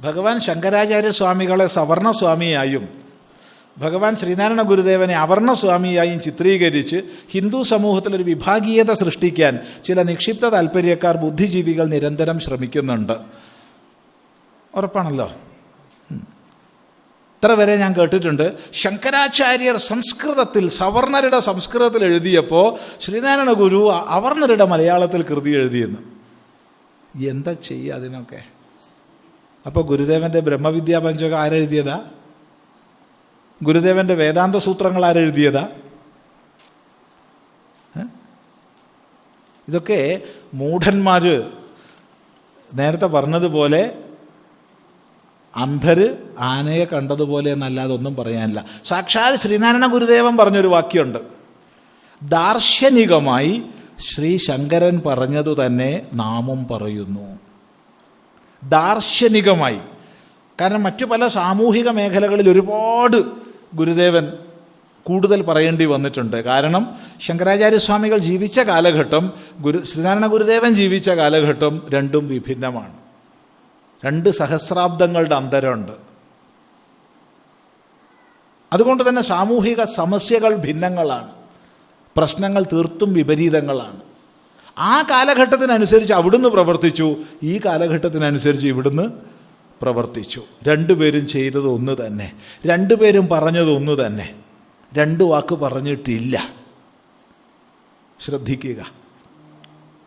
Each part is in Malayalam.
ഭഗവാൻ ശങ്കരാചാര്യ സ്വാമികളെ സവർണ സ്വാമിയായും ഭഗവാൻ ശ്രീനാരായണ ഗുരുദേവനെ അവർണസ്വാമിയായും ചിത്രീകരിച്ച് ഹിന്ദു സമൂഹത്തിലൊരു വിഭാഗീയത സൃഷ്ടിക്കാൻ ചില നിക്ഷിപ്ത താല്പര്യക്കാർ ബുദ്ധിജീവികൾ നിരന്തരം ശ്രമിക്കുന്നുണ്ട്. ഉറപ്പാണല്ലോ? ഇത്ര വരെ ഞാൻ കേട്ടിട്ടുണ്ട്. ശങ്കരാചാര്യർ സംസ്കൃതത്തിൽ സവർണരുടെ സംസ്കൃതത്തിൽ എഴുതിയപ്പോൾ ശ്രീനാരായണ ഗുരു അവർണരുടെ മലയാളത്തിൽ കൃതി എഴുതിയെന്ന്. എന്താ ചെയ്യുക അതിനൊക്കെ? അപ്പോൾ ഗുരുദേവന്റെ ബ്രഹ്മവിദ്യാ പഞ്ചകം ആരെഴുതിയതാ? ഗുരുദേവന്റെ വേദാന്ത സൂത്രങ്ങൾ ആരെഴുതിയതാ? ഇതൊക്കെ മൂഢന്മാർ നേരത്തെ പറഞ്ഞതുപോലെ അന്ധര് ആനയെ കണ്ടതുപോലെ എന്നല്ലാതെ ഒന്നും പറയാനില്ല. സാക്ഷാൽ ശ്രീനാരായണ ഗുരുദേവൻ പറഞ്ഞൊരു വാക്യമുണ്ട്. ദാർശനികമായി ശ്രീ ശങ്കരൻ പറഞ്ഞതു തന്നെ നാമും പറയുന്നു. ദാർശനികമായി. കാരണം മറ്റു പല സാമൂഹിക മേഖലകളിൽ ഒരുപാട് ഗുരുദേവൻ കൂടുതൽ പറയേണ്ടി വന്നിട്ടുണ്ട്. കാരണം ശങ്കരാചാര്യസ്വാമികൾ ജീവിച്ച കാലഘട്ടം ഗുരു ശ്രീനാരായണ ഗുരുദേവൻ ജീവിച്ച കാലഘട്ടം രണ്ടും വിഭിന്നമാണ്. രണ്ട് സഹസ്രാബ്ദങ്ങളുടെ അന്തരമുണ്ട്. അതുകൊണ്ട് തന്നെ സാമൂഹിക സമസ്യകൾ ഭിന്നങ്ങളാണ്. പ്രശ്നങ്ങൾ തീർത്തും വിപരീതങ്ങളാണ്. ആ കാലഘട്ടത്തിനനുസരിച്ച് അവിടുന്ന് പ്രവർത്തിച്ചു ഈ കാലഘട്ടത്തിനനുസരിച്ച് ഇവിടുന്ന് പ്രവർത്തിച്ചു. രണ്ടുപേരും ചെയ്തത് ഒന്ന് തന്നെ. രണ്ടുപേരും പറഞ്ഞത് ഒന്ന് തന്നെ. രണ്ട് വാക്ക് പറഞ്ഞിട്ടില്ല. ശ്രദ്ധിക്കുക.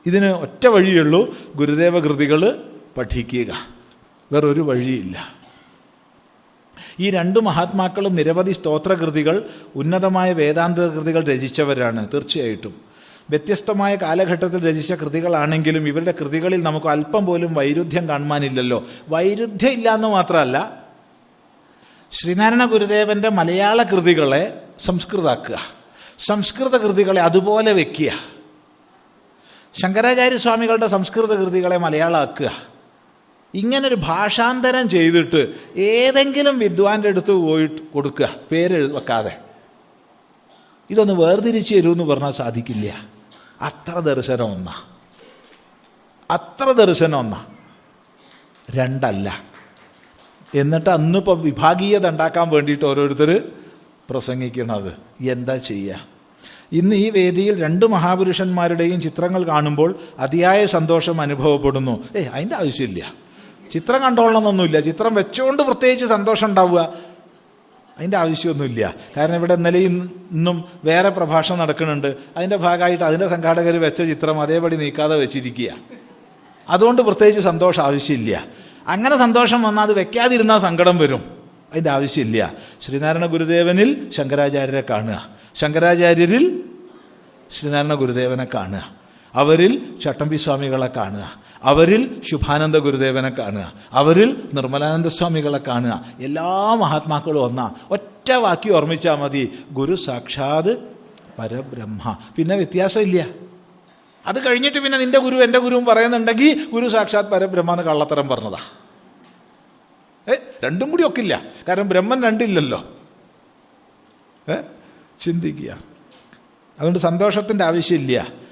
ഇതിന് ഒറ്റ വഴിയുള്ളൂ. ഗുരുദേവ കൃതികൾ പഠിക്കുക. വേറൊരു വഴിയില്ല. ഈ രണ്ട് മഹാത്മാക്കളും നിരവധി സ്തോത്രകൃതികൾ ഉന്നതമായ വേദാന്ത കൃതികൾ രചിച്ചവരാണ്. തീർച്ചയായിട്ടും. വ്യത്യസ്തമായ കാലഘട്ടത്തിൽ രചിച്ച കൃതികളാണെങ്കിലും ഇവരുടെ കൃതികളിൽ നമുക്ക് അല്പം പോലും വൈരുദ്ധ്യം കാണുവാനില്ലല്ലോ. വൈരുദ്ധ്യം ഇല്ല മാത്രമല്ല ശ്രീനാരായണ ഗുരുദേവന്റെ മലയാള കൃതികളെ സംസ്കൃതാക്കുക സംസ്കൃത കൃതികളെ അതുപോലെ വെക്കുക ശങ്കരാചാര്യ സ്വാമികളുടെ സംസ്കൃത കൃതികളെ മലയാളമാക്കുക. ഇങ്ങനൊരു ഭാഷാന്തരം ചെയ്തിട്ട് ഏതെങ്കിലും വിദ്വാന്റെ അടുത്ത് പോയിട്ട് കൊടുക്കുക പേര് വെക്കാതെ. ഇതൊന്ന് വേർതിരിച്ച് തരുമെന്ന് പറഞ്ഞാൽ സാധിക്കില്ല. അത്ര ദർശനം ഒന്നാ. അത്ര ദർശനം ഒന്നാ. രണ്ടല്ല. എന്നിട്ട് അന്നിപ്പോൾ വിഭാഗീയത ഉണ്ടാക്കാൻ വേണ്ടിയിട്ട് ഓരോരുത്തർ പ്രസംഗിക്കണത്. എന്താ ചെയ്യുക ഇന്ന് ഈ വേദിയിൽ രണ്ട് മഹാപുരുഷന്മാരുടെയും ചിത്രങ്ങൾ കാണുമ്പോൾ അതിയായ സന്തോഷം അനുഭവപ്പെടുന്നു. ഏ അതിന്റെ ആവശ്യമില്ല. ചിത്രം കണ്ടോളണമെന്നൊന്നുമില്ല ചിത്രം വെച്ചുകൊണ്ട് പ്രത്യേകിച്ച് സന്തോഷം ഉണ്ടാവുക. അതിന്റെ ആവശ്യമൊന്നുമില്ല. കാരണം ഇവിടെ ഇന്നലെ ഇന്നും വേറെ പ്രഭാഷണം നടക്കുന്നുണ്ട്. അതിന്റെ ഭാഗമായിട്ട് അതിന്റെ സംഘാടകർ വെച്ച ചിത്രം അതേപടി നീക്കാതെ വെച്ചിരിക്കുക. അതുകൊണ്ട് പ്രത്യേകിച്ച് സന്തോഷം ആവശ്യമില്ല. അങ്ങനെ സന്തോഷം വന്നാൽ അത് വെക്കാതിരുന്നാൽ സങ്കടം വരും. അതിന്റെ ആവശ്യമില്ല. ശ്രീനാരായണ ഗുരുദേവനിൽ ശങ്കരാചാര്യരെ കാണുക. ശങ്കരാചാര്യരിൽ ശ്രീനാരായണ ഗുരുദേവനെ കാണുക. അവരിൽ ചട്ടമ്പി സ്വാമികളെ കാണുക. അവരിൽ ശുഭാനന്ദ ഗുരുദേവനെ കാണുക. അവരിൽ നിർമ്മലാനന്ദ സ്വാമികളെ കാണുക. എല്ലാ മഹാത്മാക്കളും ഒന്നാ. ഒറ്റ വാക്കി ഓർമ്മിച്ചാൽ മതി. ഗുരു സാക്ഷാത് പരബ്രഹ്മ. പിന്നെ വ്യത്യാസമില്ല. അത് കഴിഞ്ഞിട്ട് പിന്നെ നിന്റെ ഗുരു എന്റെ ഗുരുവും പറയുന്നുണ്ടെങ്കിൽ ഗുരു സാക്ഷാത് പരബ്രഹ്മ എന്ന് കള്ളത്തരം പറഞ്ഞതാ. ഏ രണ്ടും കൂടി ഒക്കില്ല. കാരണം ബ്രഹ്മൻ രണ്ടില്ലല്ലോ. ഏ ചിന്തിക്കുക. അതുകൊണ്ട് സന്തോഷത്തിന്റെ ആവശ്യമില്ല.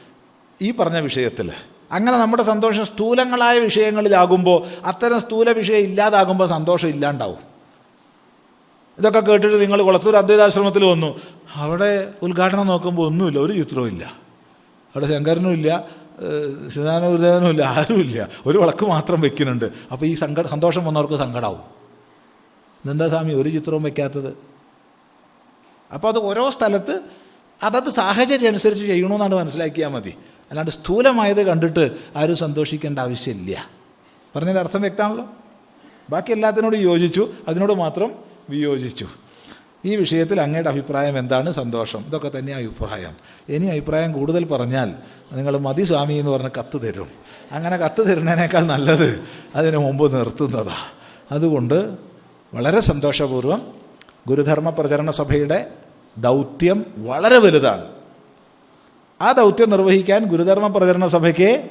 ഈ പറഞ്ഞ വിഷയത്തിൽ അങ്ങനെ നമ്മുടെ സന്തോഷം സ്ഥൂലങ്ങളായ വിഷയങ്ങളിലാകുമ്പോൾ അത്തരം സ്ഥൂല വിഷയം ഇല്ലാതാകുമ്പോൾ സന്തോഷം ഇല്ലാണ്ടാവും. ഇതൊക്കെ കേട്ടിട്ട് നിങ്ങൾ കുളത്തൂർ അദ്വൈതാശ്രമത്തിൽ വന്നു. അവിടെ ഉദ്ഘാടനം നോക്കുമ്പോൾ ഒന്നുമില്ല ഒരു ചിത്രവും ഇല്ല. അവിടെ ശങ്കരനും ഇല്ല ശ്രീനാരായണ ഗുരുദേവനും ഇല്ല ആരുമില്ല ഒരു വിളക്ക് മാത്രം വെക്കുന്നുണ്ട്. അപ്പോൾ ഈ സങ്കട സന്തോഷം വന്നവർക്ക് സങ്കടമാവും എന്താ സ്വാമി ഒരു ചിത്രവും വെക്കാത്തത്? അപ്പോൾ അത് ഓരോ സ്ഥലത്ത് അതത് സാഹചര്യം അനുസരിച്ച് ചെയ്യണമെന്നാണ് മനസ്സിലാക്കിയാൽ മതി. അല്ലാണ്ട് സ്ഥൂലമായത് കണ്ടിട്ട് ആരും സന്തോഷിക്കേണ്ട ആവശ്യമില്ല. പറഞ്ഞതിന്റെ അർത്ഥം വ്യക്തമാണല്ലോ? ബാക്കി എല്ലാത്തിനോടും യോജിച്ചു അതിനോട് മാത്രം വിയോജിച്ചു. ഈ വിഷയത്തിൽ അങ്ങയുടെ അഭിപ്രായം എന്താണ്? സന്തോഷം. ഇതൊക്കെ തന്നെ അഭിപ്രായം. ഇനി അഭിപ്രായം കൂടുതൽ പറഞ്ഞാൽ നിങ്ങൾ മതി സ്വാമി എന്ന് പറഞ്ഞ് കത്ത് തരും. അങ്ങനെ കത്ത് തരുന്നതിനേക്കാൾ നല്ലത് അതിന് മുമ്പ് നിർത്തുന്നതാണ് അതുകൊണ്ട് വളരെ സന്തോഷപൂർവം ഗുരുധർമ്മ പ്രചരണ സഭയുടെ ദൗത്യം വളരെ വലുതാണ്. ആ ദൗത്യം നിർവഹിക്കാൻ ഗുരുധർമ്മ പ്രചരണ സഭയ്ക്ക്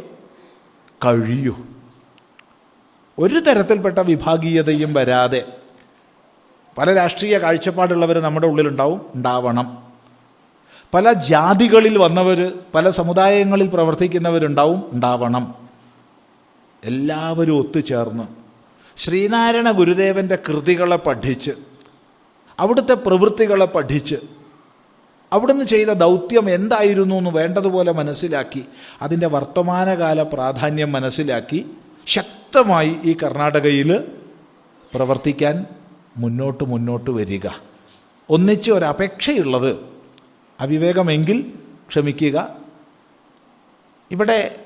കഴിയൂ. ഒരു തരത്തിൽപ്പെട്ട വിഭാഗീയതയും വരാതെ പല രാഷ്ട്രീയ കാഴ്ചപ്പാടുള്ളവർ നമ്മുടെ ഉള്ളിലുണ്ടാവും ഉണ്ടാവണം. പല ജാതികളിൽ വന്നവർ പല സമുദായങ്ങളിൽ പ്രവർത്തിക്കുന്നവരുണ്ടാവും ഉണ്ടാവണം. എല്ലാവരും ഒത്തുചേർന്ന് ശ്രീനാരായണ ഗുരുദേവന്റെ കൃതികളെ പഠിച്ച് അവിടുത്തെ പ്രവൃത്തികളെ പഠിച്ച് അവിടുന്ന് ചെയ്ത ദൗത്യം എന്തായിരുന്നു എന്ന് വേണ്ടതുപോലെ മനസ്സിലാക്കി അതിന്റെ വർത്തമാനകാല പ്രാധാന്യം മനസ്സിലാക്കി ശക്തമായി ഈ കർണാടകയിൽ പ്രവർത്തിക്കാൻ മുന്നോട്ട് മുന്നോട്ട് വരിക. ഒന്നിച്ച് ഒരപേക്ഷയുള്ളത് അവിവേകമെങ്കിൽ ക്ഷമിക്കുക. ഇവിടെ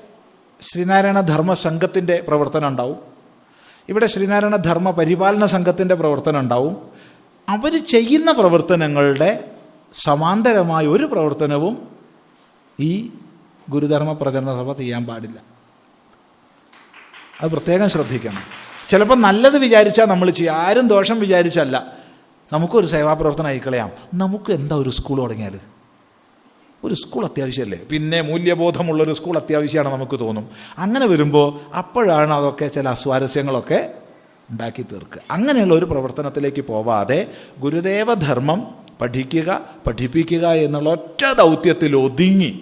ശ്രീനാരായണ ധർമ്മ സംഘത്തിന്റെ പ്രവർത്തനം ഉണ്ടാവും. ഇവിടെ ശ്രീനാരായണ ധർമ്മ പരിപാലന സംഘത്തിന്റെ പ്രവർത്തനം ഉണ്ടാവും. അവർ ചെയ്യുന്ന പ്രവർത്തനങ്ങളുടെ സമാന്തരമായ ഒരു പ്രവർത്തനവും ഈ ഗുരുധർമ്മ പ്രചരണ സഭ ചെയ്യാൻ പാടില്ല. അത് പ്രത്യേകം ശ്രദ്ധിക്കണം. ചിലപ്പോൾ നല്ലത് വിചാരിച്ചാൽ നമ്മൾ ചെയ്യുക. ആരും ദോഷം വിചാരിച്ചല്ല. നമുക്കൊരു സേവാപ്രവർത്തനം ആയിക്കളയാം. നമുക്ക് എന്താ ഒരു സ്കൂൾ തുടങ്ങിയാൽ ഒരു സ്കൂൾ അത്യാവശ്യമല്ലേ പിന്നെ മൂല്യബോധമുള്ളൊരു സ്കൂൾ അത്യാവശ്യമാണ് നമുക്ക് തോന്നും. അങ്ങനെ വരുമ്പോൾ അപ്പോഴാണ് അതൊക്കെ ചില അസ്വാരസ്യങ്ങളൊക്കെ ഉണ്ടാക്കി തീർക്കുക. അങ്ങനെയുള്ള ഒരു പ്രവർത്തനത്തിലേക്ക് പോവാതെ ഗുരുദേവ ധർമ്മം പഠിക്കുക പഠിപ്പിക്കുക എന്നുള്ള ഒറ്റ ദൗത്യത്തിൽ ഒതുങ്ങി.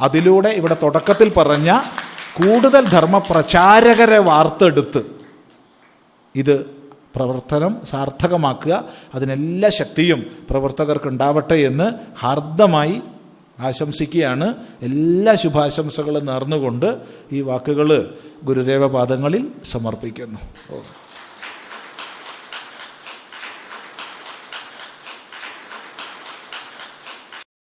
അതിലൂടെ ഇവിടെ തുടക്കത്തിൽ പറഞ്ഞ കൂടുതൽ ധർമ്മ പ്രചാരകരെ വാർത്തെടുത്ത് ഇത് പ്രവർത്തനം സാർത്ഥകമാക്കുക അതിനെല്ലാ ശക്തിയും പ്രവർത്തകർക്ക് ഉണ്ടാവട്ടെ എന്ന് ഹാർദമായി ആശംസിക്കുകയാണ്. എല്ലാ ശുഭാശംസകളും നേർന്നുകൊണ്ട് ഈ വാക്കുകൾ ഗുരുദേവ പാദങ്ങളിൽ സമർപ്പിക്കുന്നു.